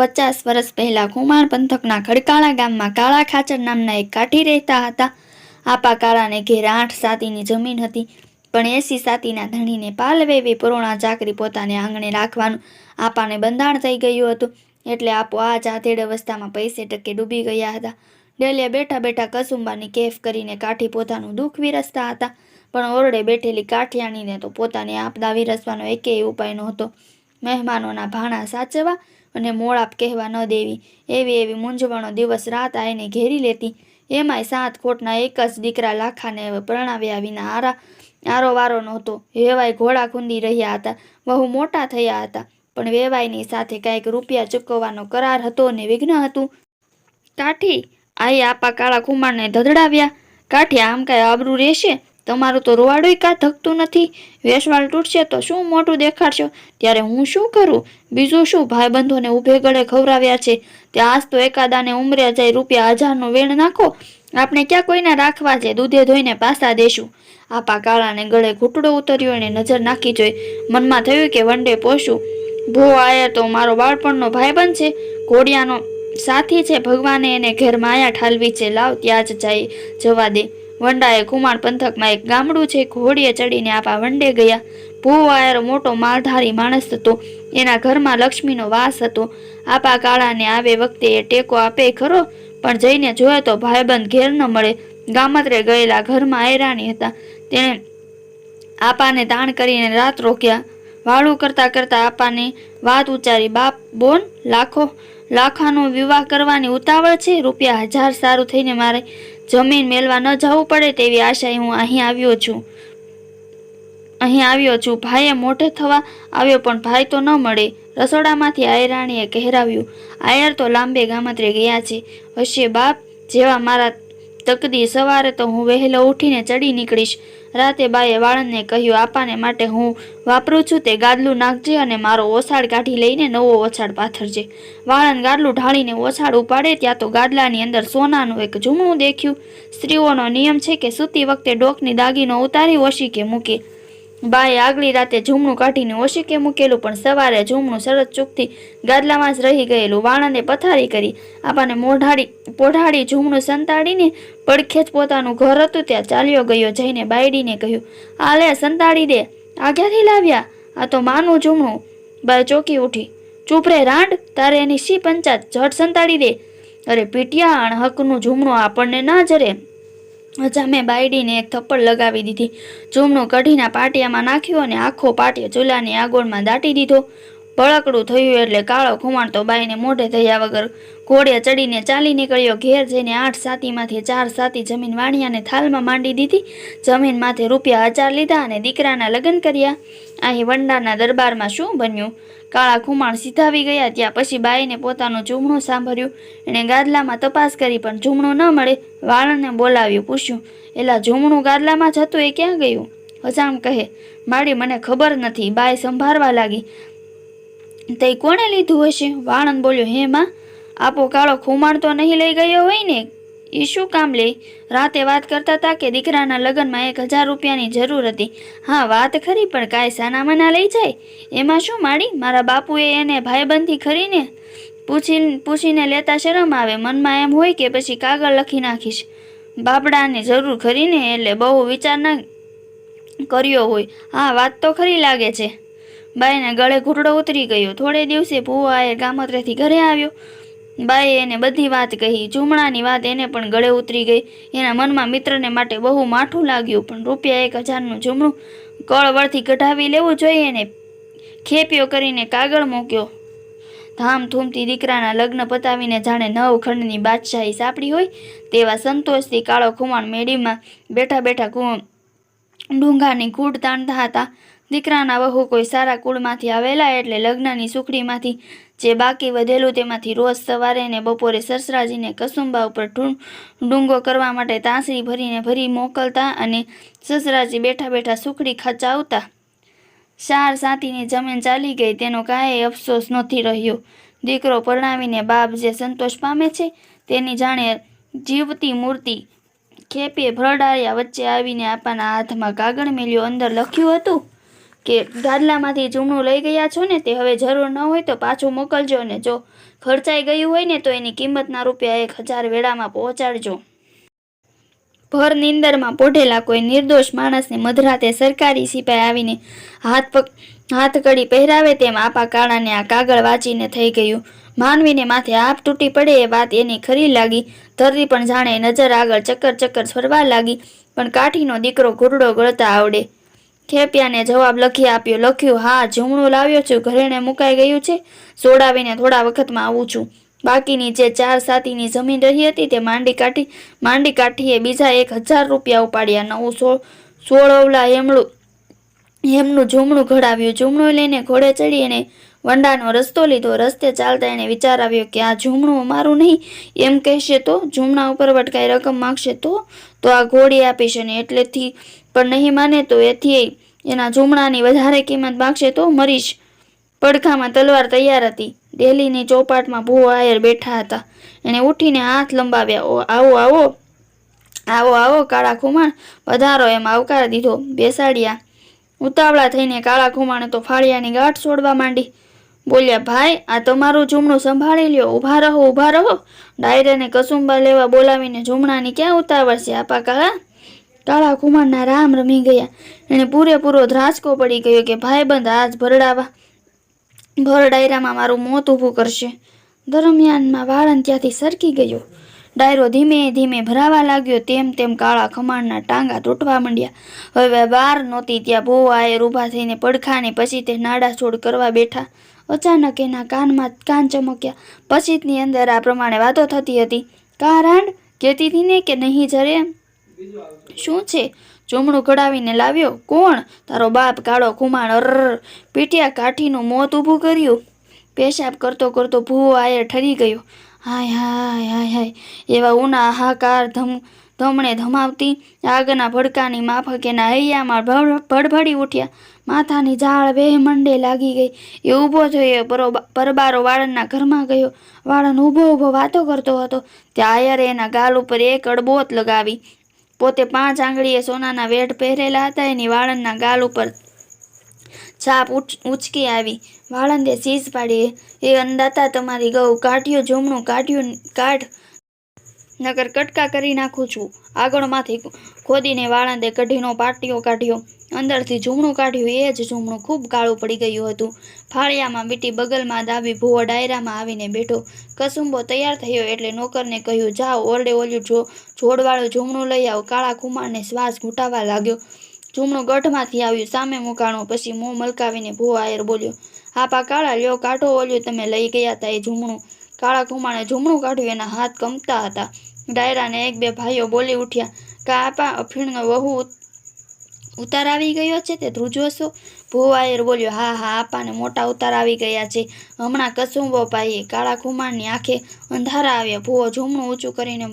પચાસ વર્ષ પહેલા કુમાર પંથકના ખડકાળા ગામમાં કાળા ખાચર નામના એક કાઠી રહેતા હતા. આપા કાળાને ઘેર આઠ સાતીની જમીન હતી, પણ એસી સાતીના ધણીને પાલવેવી પુરોણા ચાકરી પોતાને આંગણે રાખવાનું આપાને બંધાણ થઈ ગયું હતું. એટલે આપો આ જાધેડ અવસ્થામાં પૈસે ટકે ડૂબી ગયા હતા. ડેલિયા બેઠા બેઠા કસુંબાની કેફ કરીને કાઠી પોતાનું દુઃખ વિરસતા હતા. પણ ઓરડે બેઠેલી કાઠિયાણીને તો પોતાની આપદા વિરસવાનો એકેય ઉપાય નહોતો. મહેમાનોના ભાણા સાચવવા અને મોળાપ કહેવા ન દેવી. એવી એવી મૂંઝવણો દિવસ રાત એને ઘેરી લેતી. એમાંય સાત ખોટના એક જ દીકરા લાખાને પરણાવ્યા વિના આરા આરોવારો નહોતો. વેવાય ઘોડા ખૂંદી રહ્યા હતા. બહુ મોટા થયા હતા. પણ વેવાયની સાથે કાંઈક રૂપિયા ચૂકવવાનો કરાર હતો ને વિઘ્ન હતું. કાઠી, આઈ આપા કાળા કુમારને ધધડાવ્યા. કાઠી, આમ કાંઈ આબરું રહેશે? તમારું તો રોવાડુંય કાં ધકતું નથી. વેશવાળ તૂટશે તો શું મોટું દેખાડશો? ત્યારે હું શું કરું? બીજું શું? ભાઈબંધોને ઊભે ગળે ખવડાવ્યા છે. તે આજ તો એકાદાને ઉમર્યા જાય રૂપિયા હજારનો વેણ નાખો. આપણે ક્યાં કોઈના રાખવા છે? દૂધે ધોઈને પાસા દેશું. આપા કાળાને ગળે ઘૂંટડો ઉતર્યો અને નજર નાખી જોઈ. મનમાં થયું કે વંડે પોષું. ભો આયર તો મારો બાળપણનો ભાઈબંધ છે. ઘોડિયાનો સાથી છે. ભગવાને એને ઘેર માયા ઠાલવી છે. લાવ, ત્યાં જ જાય. જવા દે. વંડાએ કુમાર પંથકમાં એક ગામડું છે, ઘોડીએ ચડીને આપા વંડે ગયા. ભૂવાયર મોટો માલધારી માણસ હતો. એના ઘરમાં લક્ષ્મીનો વાસ હતો. આપા કાળાને આવે વખતે એ ટેકો આપે ખરો, પણ જઈને જોયે તો ભાઈબંધ ઘેર ન મળે. ગામત્રે ગયેલા ઘરમાં આયરાણી હતા. તેણે આપાને તાણ કરીને રાત રોક્યા. વાળું કરતા કરતા આપાને વાત ઉચ્ચારી, બાપ, બોન, લાખો. લાખાનો વિવાહ કરવાની ઉતાવળ છે? રૂપિયા હજાર સારું થઈને મારે જમીન મેળવા ન જવું પડે તેવી આશાએ હું અહીં આવ્યો છું. અહીં આવ્યો છું. ભાઈએ મોઢે થવા આવ્યો, પણ ભાઈ તો ન મળે. રસોડામાંથી આયરાણીએ કહેરાવ્યું, આયર તો લાંબે ગામત્રે ગયા છે. હશે બાપ જેવા મારા તકદી, સવારે તો હું વહેલો ઉઠીને ચડી નીકળીશ. રાતે બાએ વાળંદને કહ્યું, આપાને માટે હું વાપરું છું તે ગાદલું નાખજે અને મારો ઓછાડ કાઢી લઈને નવો ઓછાડ પાથરજે. વાળંદ ગાદલું ઢાળીને ઓછાડ ઉપાડે, ત્યાં તો ગાદલાની અંદર સોનાનું એક ઝૂમણું દેખ્યું. સ્ત્રીઓનો નિયમ છે કે સૂતી વખતે ડોકની દાગીનો ઉતારી ઓશી કે મૂકે. બાએ આગલી રાતે ઝૂમણું કાઢીને ઓશિકે મૂકેલું, પણ સવારે ઝૂમણું શરત ચૂકથી ગાદલામાં જ રહી ગયેલું. વાણંદે પથારી કરી, આપાને મોઢાડી, પોઢાડી ઝૂમણું સંતાડીને પડખે જ પોતાનું ઘર હતું, ત્યાં ચાલ્યો ગયો જઈને બાયડીને કહ્યું આ લે સંતાડી દે. આ ક્યાંથી લાવ્યા? આ તો માનું ઝૂમણું. બાય ચોકી ઉઠી, ચૂપ રે રાંડ, તારે એની શી પંચાત ઝટ સંતાડી દે. અરે, પીટિયા અણહકનું ઝૂમણું આપણને ના જરે. અજામે બાયડીને એક થપ્પડ લગાવી દીધી. ચૂમનું કઢીના પાટિયામાં નાખ્યું અને આખો પાટિયો ચૂલાની આગોળમાં દાટી દીધો. ભળકડું થયું એટલે કાળો ખુમાણ તો બાઈને મોઢે થયા વગર ઘોડે ચડીને ચાલી નીકળ્યો. ઘેર જઈને આઠ સાતીમાંથી ચાર સાતી જમીન વાણિયાને થાલમાં માંડી દીધી. જમીન માથે રૂપિયા હજાર લીધા અને દીકરાના લગ્ન કર્યા. અહીં વંડાના દરબારમાં શું બન્યું? કાળા ખુમાણ સીધાવી ગયા ત્યાં પછી બાઈને પોતાનું જુમણું સાંભળ્યું. એણે ગાદલામાં તપાસ કરી પણ જુમણું ન મળે. વાળને બોલાવ્યું, પૂછ્યું, એલા જુમણું ગાદલામાં જ હતું? એ ક્યાં ગયું? હજામ કહે માડી મને ખબર નથી. બાઈ સંભાળવા લાગી. તે કોણે લીધું હશે? વાણંદ બોલ્યો, હે માં, આપો કાળો ખુમાણ તો નહીં લઈ ગયો હોય ને? એ શું કામ લે? રાતે વાત કરતા હતા કે દીકરાના લગ્નમાં એક હજાર રૂપિયાની જરૂર હતી. હા, વાત ખરી, પણ કાંઈ સાનામાના લઈ જાય? એમાં શું માડી? મારા બાપુએ એને ભાઈબંધી ખરીને પૂછી, પૂછીને લેતા શરમ આવે. મનમાં એમ હોય કે પછી કાગળ લખી નાખીશ. બાપડાને જરૂર ખરીને એટલે બહુ વિચાર ના કર્યો હોય. હા, વાત તો ખરી લાગે છે. બાઈને ગળે ઘૂંટડો ઉતરી ગયો. થોડે દિવસે ભુવાએ ગામત્રેથી ઘરે આવ્યો. બાઈએ એને બધી વાત કહી. ચૂમણાની વાત એને પણ ગળે ઉતરી ગઈ. એના મનમાં મિત્રને માટે બહુ માઠું લાગ્યું. પણ રૂપિયા એક હજારનું ચૂમણું કળવળથી કઢાવી લેવું જોઈએ ને ખેપ્યો કરીને કાગળ મૂક્યો. ધામધૂમથી દીકરાના લગ્ન પતાવીને જાણે નવ ખંડની બાદશાહી સાંપડી હોય તેવા સંતોષથી કાળો ખુમાણ મેડીમાં બેઠા બેઠા કુ ડુંગાની કૂડ તાણતા હતા દીકરાના વહુ કોઈ સારા કુળમાંથી આવેલા એટલે લગ્નની સુખડીમાંથી જે બાકી વધેલું તેમાંથી રોજ સવારે ને બપોરે સસરાજીને કસુંબા ઉપર ડુંગો કરવા માટે તાંસરી ભરીને ભરી મોકલતા અને સસરાજી બેઠા બેઠા સુખડી ખચાવતા. ચાર સાતીની જમીન ચાલી ગઈ, તેનો કાંઈ અફસોસ નથી રહ્યો. દીકરો પરણાવીને બાપ જે સંતોષ પામે છે, તેની જાણે જીવતી મૂર્તિ ખેપીએ ભરડાયા વચ્ચે આવીને આપાના હાથમાં કાગળ મેલ્યો અંદર લખ્યું હતું કે ગાદલામાંથી જૂમણું લઈ ગયા છો ને તે હવે જરૂર ન હોય તો પાછું મોકલજો ને જો ખર્ચાઈ ગયું હોય ને તો એની કિંમતના રૂપિયા એક હજાર વેળામાં પહોંચાડજો. ભર નિંદરમાં પોઢેલા કોઈ નિર્દોષ માણસને મધરાતે સરકારી સિપાઈ આવીને હાથ પગ હાથકડી પહેરાવે તેમ આપા કાળાને આ કાગળ વાંચીને થઈ ગયું. માનવીને માથે આપ તૂટી પડે એ વાત એની ખરી લાગી. ધરતી પણ જાણે નજર આગળ ચક્કર ચક્કર ફરવા લાગી. પણ કાઠીનો દીકરો ઘૂરડો ગળતા આવડે. ખેપિયાને જવાબ લખી આપ્યો, લખ્યું, હા જમણું લાવ્યો છું, ઘરેણે મુકાઈ ગયું છે, સોડાવીને થોડા વખતમાં આવું છું. બાકીની જે ચાર સાતીની જમીન રહી હતી તે માંડી કાઢી, માંડી કાઠીએ બીજા એક હજાર રૂપિયા ઉપાડ્યા. નવું સોળ સોળવલા એમણું એમનું ઘડાવ્યું. જમણું લઈને ઘોડે ચડી એને વંડાનો રસ્તો લીધો. રસ્તે ચાલતા એણે વિચાર આવ્યો કે આ જમણું અમારું નહીં. એમ કહેશે તો જમણા ઉપર વટકાઈ રકમ માગશે તો તો આ ઘોડી આપીશ અને એટલેથી પણ નહીં માને તો એથી એના ઝૂમણાની વધારે કિંમત માગશે તો મરીશ. પડખામાં તલવાર તૈયાર હતી. ડેલીની ચોપાટમાં ભૂ આયર બેઠા હતા. એણે ઉઠીને હાથ લંબાવ્યા. "ઓ, આવો આવો. આવો આવો કાળા ખુમાણ. પધારો એમ આવકાર દીધો. બેસાડ્યા. ઉતાવળા થઈને કાળા ખુમાણે તો ફાળિયાની ગાંઠ છોડવા માંડી. બોલ્યા ભાઈ આ તમારું ઝૂમણું સંભાળી લ્યો. ઊભા રહો ઊભા રહો. ડાયરાને કસુંબા લેવા બોલાવીને ઝૂમણાની ક્યાં ઉતાવળ છે? આપા કાળા? કાળા કુમારના રામ રમી ગયા. એણે પૂરેપૂરો ધ્રાસકો પડી ગયો કે, ભાઈબંધ, આજ ભરડાવા ભર ડાયરામાં મારું મોત ઊભું કરશે. દરમિયાનમાં વાળન ત્યાંથી સરકી ગયો. ડાયરો ધીમે ધીમે ભરાવા લાગ્યો, તેમ તેમ કાળા ખમાણના ટાંગા તૂટવા માંડ્યા. હવે બાર નહોતી, ત્યાં આયર ઊભા થઈને પડખાને પછી તે નાડા છોડ કરવા બેઠા. અચાનક એના કાનમાં કાન ચમક્યા. પછીની અંદર આ પ્રમાણે વાતો થતી હતી. કારણ કહેતી હતી ને કે નહીં જરે? શું છે? ચૂમણું કઢાવીને લાવ્યો, કોણ? તારો બાપ કાળો કુમાર અર પીટ્યા કાઠીનું મોત ઊભું કર્યું. પેશાબ કરતો કરતો ભૂવો આયર ઠરી ગયો. હાય હાય હાય હાય. એવા ઉના હાકાર ધમ, ધમણે ધમાવતી આગના ભડકાની માફક એના હૈયામાં ભડ- ભડભડી ઉઠ્યા. માથાની ઝાળ વેહ મંડે લાગી ગઈ. એ ઊભો પરો- પરબારો વાળનના ઘરમાં ગયો. વાળન ઊભો ઊભો વાતો કરતો હતો. ત્યાં આયરે એના ગાલ ઉપર એક અડબોત લગાવી. પોતે પાંચ આંગળીએ સોનાના વેઢ પહેરેલા હતા, એની વાળંદના ગાલ ઉપર છાપ ઉચ- ઉચકી આવી. વાળંદે શીશ પાડી એ અંદાતા તમારી ગૌ કાઢ્યું, જમણું કાઢ્યું, કાઢ. નગર કટકા કરી નાખું છું. આગળમાંથી ખોદીને વાળંદે કઢીનો પાટિયો કાઢ્યો. અંદરથી ઝૂમણું કાઢ્યું. એ જ ઝૂમણું ખૂબ કાળું પડી ગયું હતું. ફાળિયામાં મીટી બગલમાં દાબી ભૂવો ડાયરામાં આવીને બેઠો. કસુંબો તૈયાર થયો એટલે નોકરને કહ્યું, જાઓ, ઓરડે ઓલ્યું જો, જોડવાળું ઝૂમણું લઈ આવો. કાળા કુમારને શ્વાસ ઘૂંટાવા લાગ્યો. ઝૂમણું ગઢમાંથી આવ્યું. સામે મુકાણું પછી મોં મલકાવીને ભૂવો આયર બોલ્યો આપા કાળા, લ્યો, કાઢો ઓલ્યું. તમે લઈ ગયા હતા એ ઝૂમણું. કાળા ખુમાણે ઝૂમણું કાઢ્યું. એના હાથ કમતા હતા. ડાયરાને એક બે ભાઈઓ બોલી ઉઠ્યા કા આપા, અફીણનો વહુ ઉત- ઉતાર આવી ગયો છે તે ધ્રુજો છો ભુવાયર બોલ્યો, હા હા, આપાને મોટા ઉતાર આવી ગયા છે. હમણાં કસુંબો પાઈએ કાળા કુમારની આંખે અંધારા આવ્યા. ભુવો ઝૂમણું ઊંચું કરીને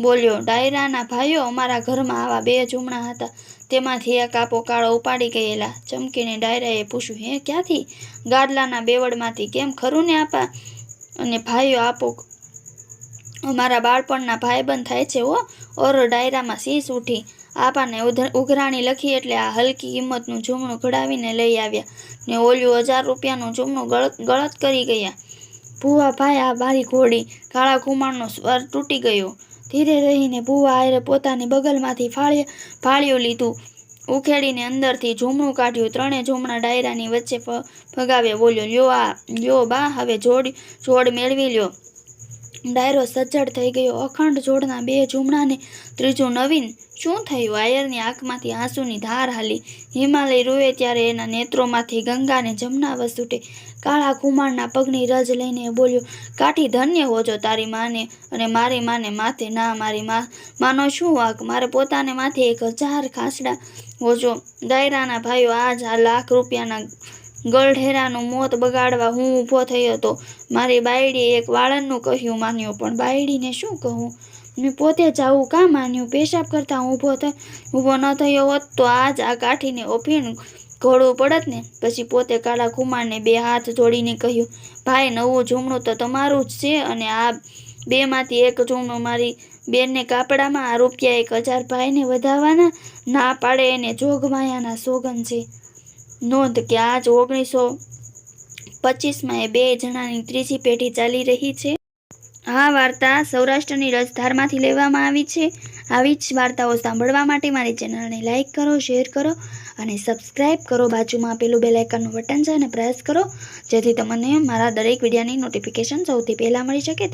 બોલ્યો, ડાયરાના ભાઈઓ અમારા ઘરમાં આવા બે ઝૂમણા હતા. તેમાંથી એક આપો કાળો ઉપાડી ગયેલા. ચમકીને ડાયરાએ પૂછ્યું, હે, ક્યાંથી? ગાદલાના બેવડમાંથી કેમ ખરું ને, આપા? અને ભાઈઓ આપો અમારા બાળપણના ભાઈબંધ થાય છે, હો. ઓર ડાયરામાં શીશ ઉઠી. આપાને ઉઘરાણી લખી એટલે આ હલકી કિંમતનું જૂમણું ઘડાવીને લઈ આવ્યા ને ઓલ્યું હજાર રૂપિયાનું જૂમણું ગળત કરી ગયા. ભૂવા ભાઈ, આ મારી ઘોડી કાળા કુમારનો સ્વર તૂટી ગયો. ધીરે રહીને ભૂવા આયરે પોતાની બગલમાંથી ફાળી ફાળ્યું લીધું. ઉખેડીને અંદરથી ઝૂમણું કાઢ્યું. ત્રણે ઝૂમણા ડાયરાની વચ્ચે ફગાવ્યા, બોલ્યો, લ્યો આ, લ્યો બા, હવે જોડ જોડ મેળવી લ્યો. ડાયરો સજ્જડ થઈ ગયો. અખંડ જોડના બે ઝૂમણાને ત્રીજું નવીન. શું થયું? આયરની આંખમાંથી આંસુની ધાર હાલી. હિમાલય રૂવે ત્યારે એના નેત્રોમાંથી ગંગાને જમના વસૂટે કાળા કુમારના પગની રજ લઈને બોલ્યો, કાઠી ધન્ય હોજો તારી માને અને મારી માને માથે. ના, મારી મા, માનો શું વાક? મારે પોતાને માથે એક હજાર ખાસડા હોજો ડાયરાના ભાઈઓ આજ આ લાખ રૂપિયાના ગળઢેરાનું મોત બગાડવા હું ઊભો થયો હતો. મારી બાયડીએ એક વાળંદનું કહ્યું, માન્યું, પણ બાયડીને શું કહું? મેં પોતે જ કાં માન્યું? પેશાબ કરતાં ઊભો થયો ઊભો ન થયો હોત તો આજ આ કાઠીને ઓફીણ ઘોડું પડત ને? પછી પોતે કાળા કુમારને બે હાથ જોડીને કહ્યું, ભાઈ, નવું જૂમણું તો તમારું જ છે અને આ બેમાંથી એક જૂમણું મારી બેનને કાપડામાં, આ રૂપિયા એક હજાર ભાઈને વધારવાના? ના પાડે એને જોગમાયાના સોગન છે. નોંધ કે આજ ઓગણીસો પચીસમાં એ બે જણાની ત્રીજી પેઢી ચાલી રહી છે. આ વાર્તા સૌરાષ્ટ્રની રસધારમાંથી લેવામાં આવી છે. આવી જ વાર્તાઓ સાંભળવા માટે મારી ચેનલને લાઇક કરો, શેર કરો અને સબસ્ક્રાઇબ કરો. બાજુમાં આપેલું બે લાઇકનનું બટન છે અને પ્રેસ કરો. જેથી તમને મારા દરેક વિડીયોની નોટિફિકેશન સૌથી પહેલાં મળી શકે